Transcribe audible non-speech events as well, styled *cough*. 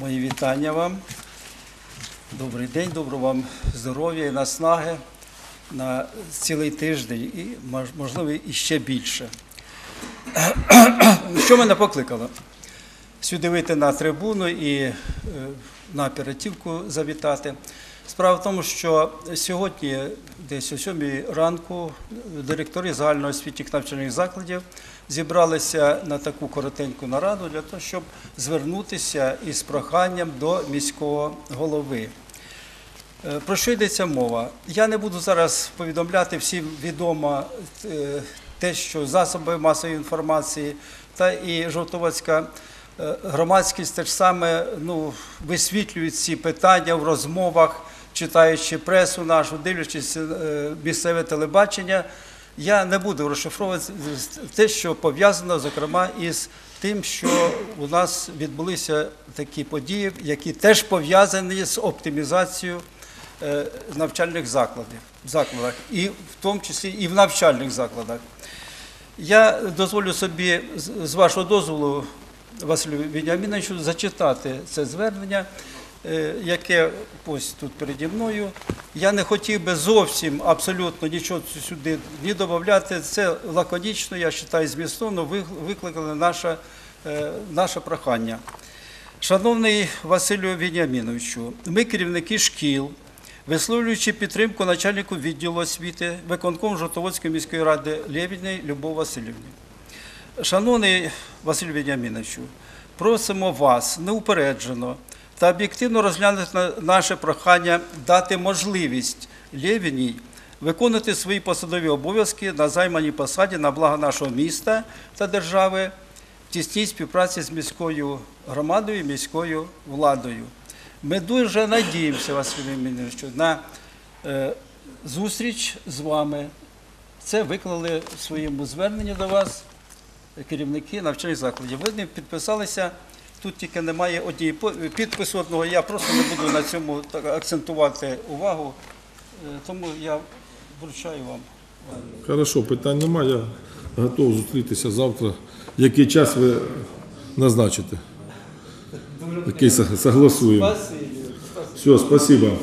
Мої вітання вам. Добрий день, доброго вам здоров'я і наснаги на цілий тиждень і, можливо, і ще більше. *clears throat* Що мене покликало? Сюди вийти на трибуну і е, на оперативку завітати. Справа в тому, що сьогодні, десь о 7 ранку, директори загальноосвітніх навчальних закладів зібралися на таку коротеньку нараду для того, щоб звернутися із проханням до міського голови. Е, Про що йдеться мова? Я не буду зараз повідомляти всім відомо е, те, що засоби масової інформації та і жовтоводська е, громадськість теж саме ну, висвітлюють ці питання в розмовах, читаючи пресу нашу, дивлячись е, місцеве телебачення. Я не буду розшифровувати те, що пов'язано, зокрема, із тим, що у нас відбулися такі події, які теж пов'язані з оптимізацією е, навчальних закладів, закладах, і в тому числі і в навчальних закладах. Я дозволю собі, з- вашого дозволу, Василю Вініаміновичу, зачитати це звернення, яке ось тут переді мною. Я не хотів би зовсім абсолютно нічого сюди ні додати. Це лаконічно, я вважаю, змістовно ви- викликали наше, е, наше прохання. Шановний Василю Вініаміновичу, ми керівники шкіл, висловлюючи підтримку начальнику відділу освіти виконком Жовтоводської міської ради Лєвіної Любов Васильівні. Шановний Василь Веніаміновичу, просимо вас неупереджено та об'єктивно розглянути на- наше прохання дати можливість Лєвіній виконувати свої посадові обов'язки на займаній посаді на благо нашого міста та держави в тісній співпраці з міською громадою і міською владою. Ми дуже надіємося, Василь Веніаміновичу, на е, зустріч з вами. Це виклали в своєму зверненні до вас керівники навчальних закладів. Вони підписалися. Тут тільки немає однієї підпису одного. Я просто не буду на цьому так акцентувати увагу. Е, Тому я вручаю вам. Хорошо, питань немає. Я готов зустрітися завтра. Який час ви назначите? Який согласуємо. Все, спасибо.